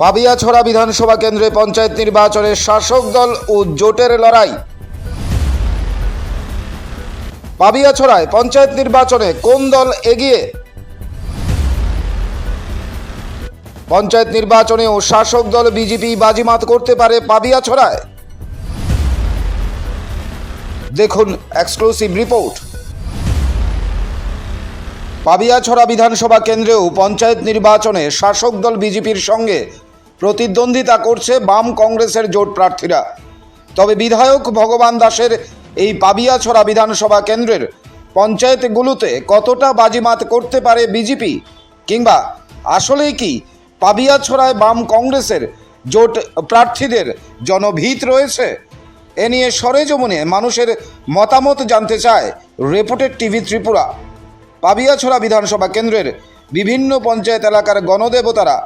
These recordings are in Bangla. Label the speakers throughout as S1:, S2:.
S1: পাবিয়াছড়া বিধানসভা কেন্দ্রে পঞ্চায়েত নির্বাচনে শাসক দল ও জোটের লড়াই। পাবিয়াছড়ায় পঞ্চায়েত নির্বাচনে কোন দল এগিয়ে? পঞ্চায়েত নির্বাচনে ও শাসক দল বিজেপি বাজিমাত করতে পারে পাবিয়াছড়ায় দেখুন এক্সক্লুসিভ রিপোর্ট। পাবিয়াছড়া বিধানসভা কেন্দ্রেও পঞ্চায়েত নির্বাচনে শাসক দল বিজেপির সঙ্গে প্রতিদ্বন্দ্বিতা করছে বাম কংগ্রেসের জোট প্রার্থীরা। তবে বিধায়ক ভগবান দাসের এই পাবিয়াছড়া বিধানসভা কেন্দ্রের পঞ্চায়েতগুলোতে কতটা বাজিমাত করতে পারে বিজেপি? কিংবা আসলেই কি পাবিয়াছড়ায় বাম কংগ্রেসের জোট প্রার্থীদের জনভিত রয়েছে? এ নিয়ে সরেজমনে মানুষের মতামত জানতে চায় রিপোর্টেড টিভি ত্রিপুরা। পাবিয়াছড়া বিধানসভা কেন্দ্রের বিভিন্ন পঞ্চায়েত এলাকার গণদেবতারা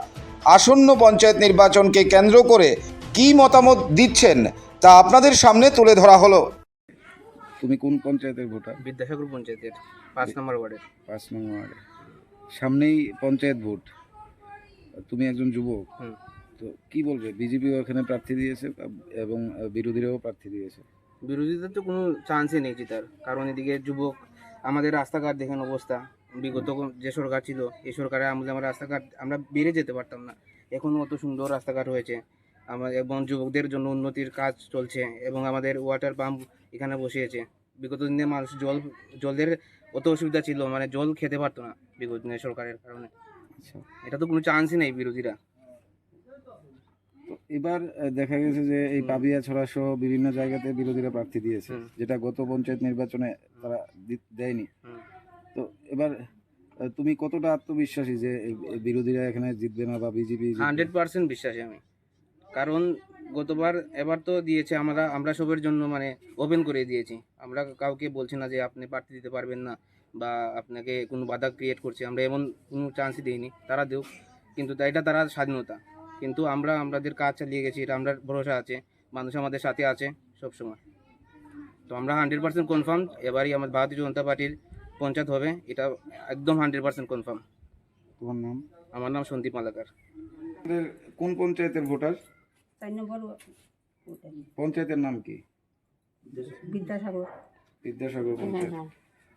S1: আসন্ন পঞ্চায়েত নির্বাচনকে কেন্দ্র করে কী মতামত দিচ্ছেন তা আপনাদের সামনে তুলে ধরা হলো।
S2: তুমি কোন পঞ্চায়েতের ভোটার?
S3: বিদ্যাসাগর পঞ্চায়েতের পাঁচ নম্বর ওয়ার্ডের।
S2: পাঁচ নম্বর ওয়ার্ডে। সামনেই পঞ্চায়েত ভোট। তুমি একজন যুবক।
S3: হুম।
S2: তো কি বলবে? বিজেপিও এখানে প্রার্থী দিয়েছে এবং বিরোধীরাও প্রার্থী দিয়েছে।
S3: বিরোধীদের তো কোনো চান্সই নেই জেতার। কারণ এদিকে যুবক আমাদের রাস্তাঘাট দেখেন অবস্থা। বিগত যে সরকার ছিল এই সরকারের আমলে আমরা রাস্তাঘাট আমরা বেড়ে যেতে পারতাম না। এখন অত সুন্দর রাস্তাঘাট হয়েছে আমার এবং যুবকদের জন্য উন্নতির কাজ চলছে এবং আমাদের ওয়াটার পাম্প এখানে বসিয়েছে। বিগত দিনে মানুষ জল জলের অত অসুবিধা ছিল মানে জল খেতে পারতো না বিগত দিনে সরকারের কারণে।
S2: আচ্ছা।
S3: এটা তো কোনো চান্সই নেই বিরোধীরা।
S2: এবার দেখা গেছে যে এই। পাবিয়া ছড়া সহ বিভিন্ন জায়গাতে বিরোধীরা প্রার্থী দিয়েছে। যেটা গত পঞ্চায়েত নির্বাচনে তারা দেয়নি। তো এবার তুমি কতটা আত্মবিশ্বাসী যে বিরোধীরা এখানে জিতবে না বা বিজেপি
S3: হান্ড্রেড পার্সেন্ট বিশ্বাসী আমি। কারণ গতবার, এবার তো দিয়েছে আমরা আমরা সবের জন্য মানে ওপেন করে দিয়েছি। আমরা কাউকে বলছি না যে আপনি প্রার্থী দিতে পারবেন না বা আপনাকে কোনো বাধা ক্রিয়েট করছে। আমরা এমন কোনো চান্সই দিইনি। তারা দেও কিন্তু এটা তারা স্বাধীনতা। কিন্তু আমরা, আমাদের কাজ চালিয়ে গেছি, এটা আমরা ভরসা আছে। মানুষ আমাদের সাথে আছে সবসময়। তো আমরা হান্ড্রেড পার্সেন্ট কনফার্ম এবারই আমাদের ভারতীয় জনতা পার্টির পঞ্চায়েত হবে এটা একদম হান্ড্রেড পার্সেন্ট কনফার্ম
S2: তোমার নাম?
S3: আমার নাম সন্দীপ মালাকার।
S2: কোন পঞ্চায়েতের ভোটার?
S4: চার নম্বর
S2: পঞ্চায়েতের নাম কি?
S4: বিদ্যাসাগর।
S2: বিদ্যাসাগর
S4: হ্যাঁ
S2: পঞ্চায়েত।
S4: হ্যাঁ।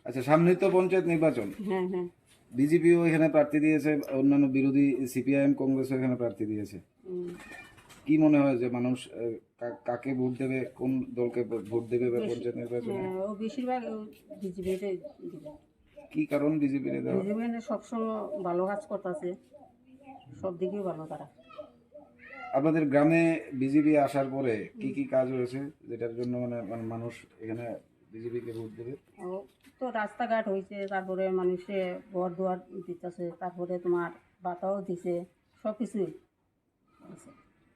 S2: আচ্ছা সামনেই তো পঞ্চায়েত নির্বাচন।
S4: হ্যাঁ হ্যাঁ।
S2: বিজেপিও এখানে প্রার্থী দিয়েছে অন্যান্য বিরোধী সিপিআইএম কংগ্রেসও এখানে প্রার্থী দিয়েছে। কি মনে হয় যে মানুষ কাকে ভোট দেবে কোন দলকে ভোট দেবে বা পঞ্চায়েত নির্বাচনে?
S4: হ্যাঁ, ও বেশিরভাগ বিজেপিতে দিবে।
S2: কি কারণ বিজেপি দেওয়া?
S4: বিজেপি সবসময় ভালো কাজ করতেছে। সব দিকেই ভালো তারা।
S2: আপনাদের গ্রামে বিজেপি আসার পরে কি কি কাজ হয়েছে যেটার জন্য মানে মানে মানুষ এখানে বিজেপিকে ভোট দেবে?
S4: ও তো রাস্তাঘাট হয়েছে তারপরে মানুষে ঘর দুয়ার দিতেছে তারপরে তোমার বাতাও দিছে সব কিছুই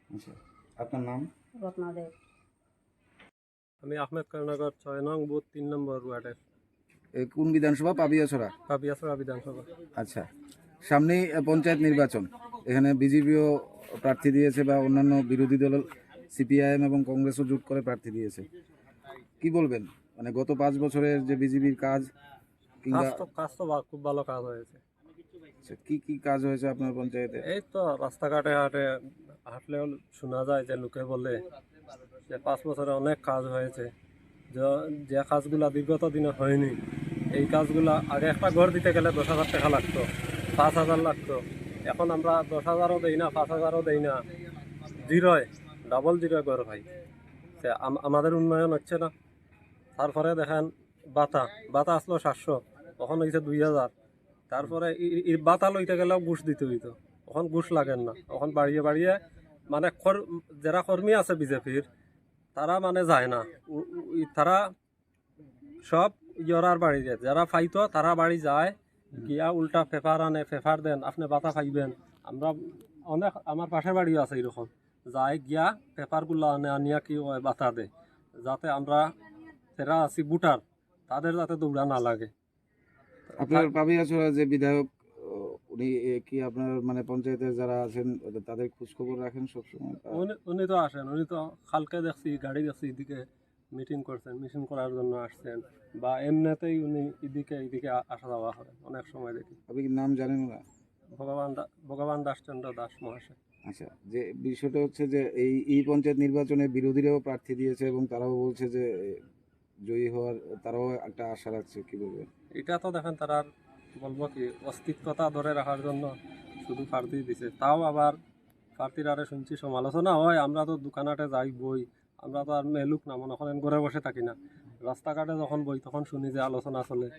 S2: আচ্ছা আপনার নাম?
S4: রত্নাদেব।
S5: আমি আহমেদ কর্ণগর ছয় নং বুথ তিন নম্বর ওয়ার্ডের।
S2: কোন বিধানসভা? পাবিয়াছড়া
S5: পাপিয়াছড়া বিধানসভা।
S2: আচ্ছা। সামনেই পঞ্চায়েত নির্বাচন। এখানে বিজেপিও প্রার্থী দিয়েছে বা অন্যান্য বিরোধী দল সিপিআইএম এবং কংগ্রেসও জোট করে প্রার্থী দিয়েছে। কি বলবেন? মানে গত পাঁচ বছরের যে বিজেপির কাজ কিংবা
S5: কাজ তো কাজ তো খুব ভালো কাজ হয়েছে।
S2: আচ্ছা, কি কি কাজ হয়েছে আপনার পঞ্চায়েতে?
S5: এই তো রাস্তাঘাটে হাটে হাঁটলেও শোনা যায় যে লোকে বলে যে পাঁচ বছরে অনেক কাজ হয়েছে। যে- কাজগুলা বিগত দিনে হয়নি, এই কাজগুলা আগে একটা ঘর দিতে গেলে দশ হাজার টাকা লাগতো, পাঁচ হাজার লাগতো। এখন আমরা দশ হাজারও দেই না, পাঁচ হাজারও দেই না। জিরোয়, ডাবল জিরোয় ঘর ভাই। সে আম- আমাদের উন্নয়ন হচ্ছে না। তারপরে দেখেন বাতা বাতা আসলো সাতশো তখন হয়েছে দুই হাজার। তারপরে বাতা লইতে গেলেও ঘুষ দিতে হইতো। তখন ঘুষ লাগেন না। তখন বাড়িয়ে বাড়িয়ে মানে যারা কর্মী আছে বিজেপির, তারা মানে যায় না। তারা সব ইয়রার বাড়ি যায়। যারা ফাইতো, তারা বাড়ি যায়, গিয়া উল্টা পেপার আনে, পেপার দেন, আপনি বাতা খাইবেন আমরা অনেক আমার পাশের বাড়িও আছে এরকম যায়, গিয়া পেপারগুলো আনে, আনিয়া কি হয়, বাতা দেয় যাতে আমরা যারা আছি বুটার তাদের যাতে দৌড়া না লাগে
S2: আপনার পাবিয়াছড়া যে বিধায়ক উনি কি আপনার মানে পঞ্চায়েতের যারা আছেন তাদের খোঁজ খবর রাখেন সবসময়?
S5: উনি উনি তো আসেন উনি তো কালকে দেখছি গাড়ি দেখছি এদিকে মিটিং করছেন মিটিং করার জন্য আসছেন বা এমনিতেই উনি এদিকে এদিকে আসা যাওয়া করেন অনেক সময় দেখি।
S2: আপনি কি নাম জানেন না
S5: ভগবান ভগবান দাসচন্দ্র দাস মহাশয়।
S2: আচ্ছা যে বিষয়টা হচ্ছে যে এই এই পঞ্চায়েত নির্বাচনে বিরোধীরাও প্রার্থী দিয়েছে এবং তারাও বলছে যে জয়ী হওয়ার তারাও একটা আশা রাখছে কি বলবেন?
S5: এটা তো দেখেন তারা বলব কি অস্তিত্বতা ধরে রাখার জন্য শুধু প্রার্থী দিছে। তাও আবার প্রার্থীর আরে শুনছি সমালোচনা হয় আমরা তো দোকানাটে যাই বই আমরা তো আর মেলুক না মনে করেন ঘরে বসে থাকি না। রাস্তাঘাটে যখন বই তখন শুনি যে আলোচনা চলে।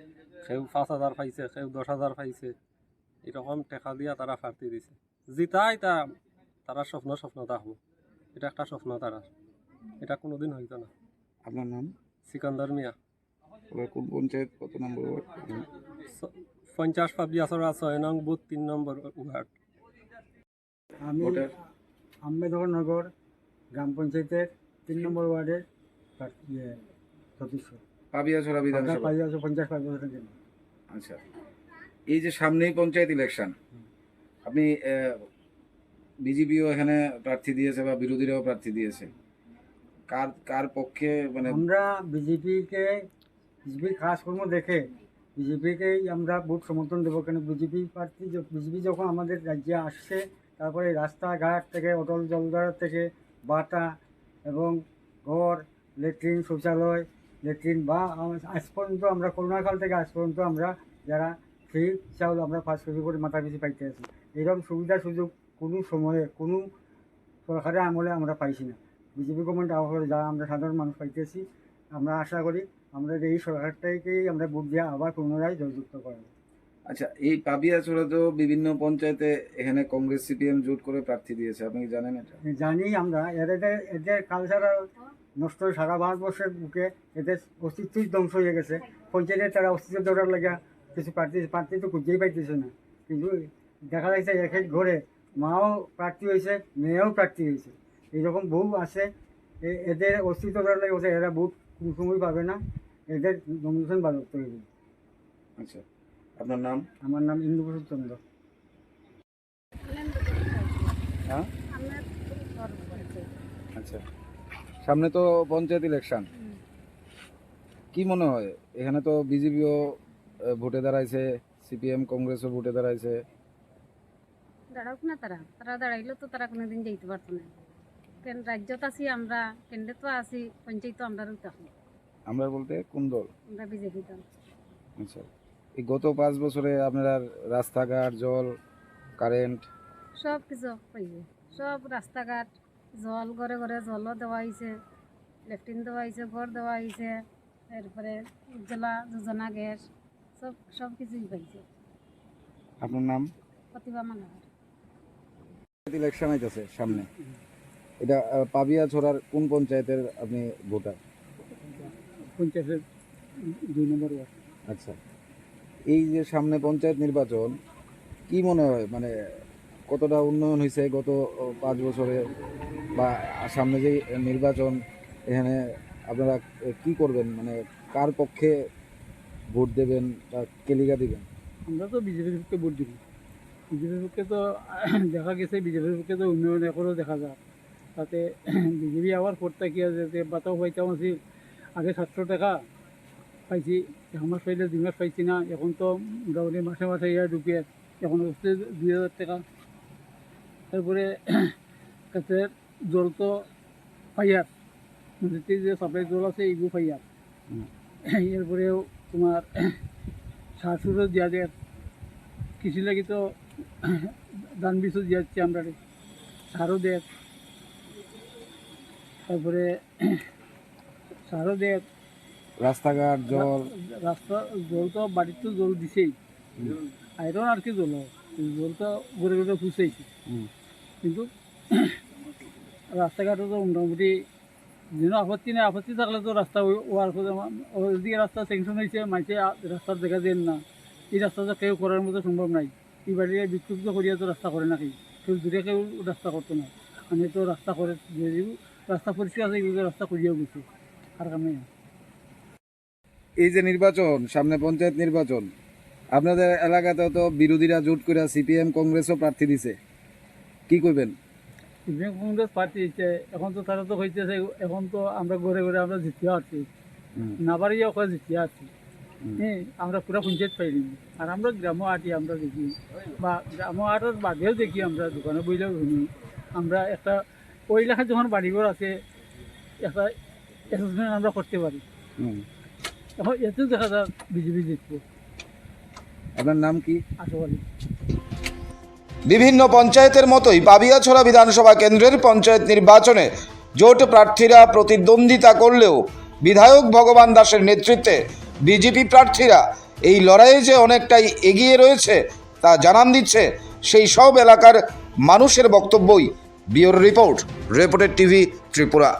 S5: সেও পাঁচ হাজার পাইছে সেও দশ হাজার পাইছে। এরকম টেকা দিয়া তারা প্রার্থী দিছে। জিতাই তা তারা স্বপ্ন স্বপ্নতা হব। এটা একটা স্বপ্ন তারা এটা কোনোদিন হইতো না।
S2: আপনার নাম?
S5: সিকান্দার মিয়া।
S2: কোন পঞ্চায়েত? কত নম্বর
S5: পঞ্চাশ পাবিয়াসরা ছয় নং বুথ তিন নম্বর ওয়ার্ড
S6: আমি আম্বেদকরনগর গ্রাম পঞ্চায়েতের তিন নম্বর ওয়ার্ডের প্রার্থী- ইয়ে, সদস্য।
S2: পাবিয়াছড়া
S6: পঞ্চাশ
S2: বিধানসভা আচ্ছা। এই যে সামনেই পঞ্চায়েত ইলেকশন আপনি বিজেপিও এখানে প্রার্থী দিয়েছে বা বিরোধীরাও প্রার্থী দিয়েছে। কার কার পক্ষে মানে
S6: আমরা বিজেপিকে বিজেপির কাজকর্ম দেখে বিজেপিকেই আমরা ভোট সমর্থন দেবো কেন? বিজেপি প্রার্থী বিজেপি যখন আমাদের রাজ্যে আসছে, তারপরে রাস্তাঘাট থেকে, অটল জলধার থেকে বাটা এবং ঘর, লেট্রিন শৌচালয়, লেট্রিন বা আজ পর্যন্ত আমরা করোনাকাল থেকে আজ পর্যন্ত আমরা যারা ফ্রি চাউল আমরা পাঁচ কেজি করে মাথা পিছু পাইতে আছি। এরকম সুবিধা সুযোগ কোনো সময়ে, কোনো সরকারের আমলে আমরা পাইছি না। বিজেপি গভর্নমেন্ট আবার যা আমরা সাধারণ মানুষ পাইতেছি আমরা আশা করি আমাদের এই সরকারটাকেই আমরা ভোট দিয়ে আবার পুনরায় জয়যুক্ত করাবো।
S2: আচ্ছা এই পাবিয়াছড়া তো বিভিন্ন পঞ্চায়েতে এখানে কংগ্রেস সিপিএম জোট করে প্রার্থী দিয়েছে আপনি কি জানেন এটা?
S6: জানি আমরা এদের এদের কালচারাল নষ্ট হয়ে সারা ভারতবর্ষের বুকে এদের অস্তিত্বই ধ্বংস হয়ে গেছে। পঞ্চায়েতের তারা অস্তিত্ব ধরার লেগে কিছু প্রার্থী প্রার্থী তো খুঁজেই পাইতেছে না। কিন্তু দেখা যাচ্ছে এক এক ঘরে মাও প্রার্থী হয়েছে মেয়েও প্রার্থী হয়েছে। এইরকম বহু আছে এদের অস্তিত্ব ধরার লেগে এরা ভোট কোনো সময় পাবে না এদের নমিনেশন হয়ে যাবে
S2: আচ্ছা আপনার নাম?
S6: আমার নাম ইন্দুপ্রসাদ চন্দ্র।
S2: হ্যাঁ? আচ্ছা সামনে তো পঞ্চায়েত ইলেকশন। কি মনে হয়? এখানে তো বিজেপিও ভোটে দাঁড়াইছে সিপিএম কংগ্রেসও ভোটে দাঁড়াইছে।
S7: দাঁড়াওক না তারা তারা দাঁড়াইলেও তো তারা কোনোদিন যাইতে পারতো না। কেন রাজ্যত আছি আমরা কেন্দ্রে তো আছি পঞ্চায়েত আমরা থাকি
S2: আমরা বলতে কোন দল?
S7: আমরা বিজেপি দল।
S2: আচ্ছা এই গত পাঁচ বছরে আপনারা রাস্তাঘাট জল কারেন্ট?
S7: সব কিছু পাইবে সব রাস্তাঘাট জল ঘরে ঘরে জলও দেওয়া হয়েছে লেট্রিন দেওয়া হয়েছে ঘর দেওয়া হয়েছে এরপরে উজ্জ্বলা যোজনা গ্যাস সব সব কিছুই পাইছে
S2: আপনার নাম?
S7: প্রতিভা মানবার
S2: ইলেকশন আইতেছে সামনে। এটা পাবিয়া ছড়ার কোন পঞ্চায়েতের আপনি ভোটার?
S6: পঞ্চায়েতের দুই নম্বর ওয়ার্ড।
S2: আচ্ছা। এই যে সামনে পঞ্চায়েত নির্বাচন কি মনে হয়? মানে কতটা উন্নয়ন হয়েছে গত পাঁচ বছরে? বা সামনে যে নির্বাচন এখানে আপনারা কি করবেন? মানে কার পক্ষে ভোট দেবেন বা কেলিকা দেবেন?
S6: আমরা তো বিজেপির পক্ষে ভোট দিব। বিজেপির পক্ষে তো দেখা গেছে বিজেপির পক্ষে তো উন্নয়ন এখনও দেখা যায়। তাতে বিজেপি আবার পর থাকি যে বাতাও পাইতাম আছিল। আগে সাতশো টাকা পাইছি এক মাস পাইলে দুই মাস পাইছি না এখন তো মোটামুটি মাসে মাসে ইয়ার ঢুকে এখন হচ্ছে দুই হাজার টাকা। তারপরে কাছে জল তো পাইয়ার নদীতে যে সাপ্লাই জল আছে এইগুলো পাইয়ার
S2: হুম।
S6: এরপরেও তোমার সার সুরও দিয়া দেয় কৃষি লাগি তো ধান বীজও দিয়াচ্ছে আমরা সারও দেয়। তারপরে সারও দেয়
S2: রাস্তাঘাট জল।
S6: রাস্তা জল তো বাড়ির তো জল দিছেই। আয়রন আর কি জল? জল তো ঘুরে ঘুরে
S2: হুম।
S6: কিন্তু রাস্তাঘাটও তো মোটামুটি যেন আপত্তি নেই আপত্তি থাকলে তো রাস্তা ওয়ার করে ওইদিকে রাস্তা স্যাংশন হয়েছে মাইছে রাস্তার দেখা দেন না। এই রাস্তাটা কেউ করার মতো সম্ভব নাই। এই বাড়িতে বিক্ষুব্ধ করিয়া তো রাস্তা করে না কেউ দূরে কেউ রাস্তা করতো না। আমি তো রাস্তা করে যে রাস্তা পরিষ্কার আছে রাস্তা করিয়াও গেছে আর কামে
S2: এই যে নির্বাচন সামনে পঞ্চায়েত নির্বাচন আপনাদের এলাকাতে তো বিরোধীরা জোট করে সিপিএম কংগ্রেসও প্রার্থী দিছে। কি করবেন
S6: সিপিএম কংগ্রেস পার্টি হচ্ছে এখন তো তারা তো হইতেছে এখন তো আমরা ঘরে ঘরে আমরা জিতিয়া আছি। না পারিয়া ওখানে জিতিয়া আছি। হ্যাঁ আমরা পুরা পঞ্চায়েত পাইনি। আর আমরা গ্রাম আটি আমরা দেখি। বা গ্রাম আটের বাদেও দেখি আমরা দোকানে বইলেও শুনি। আমরা একটা ওই এলাকায় যখন বাড়িঘর আছে একটা অ্যাসেসমেন্ট আমরা করতে পারি। এখন এতেও দেখা যায় বিজেপি জিতবো।
S2: আপনার নাম কি?
S6: আশাবাদী।
S1: বিভিন্ন পঞ্চায়েতের মতোই পাবিয়াছড়া বিধানসভা কেন্দ্রের পঞ্চায়েত নির্বাচনে জোট প্রার্থীরা প্রতিদ্বন্দ্বিতা করলেও বিধায়ক ভগবান দাসের নেতৃত্বে বিজেপি প্রার্থীরা এই লড়াইয়ে যে অনেকটাই এগিয়ে রয়েছে তা জানান দিচ্ছে সেই সব এলাকার মানুষের বক্তব্যই বিওর রিপোর্ট রেপোর্টেড টিভি ত্রিপুরা।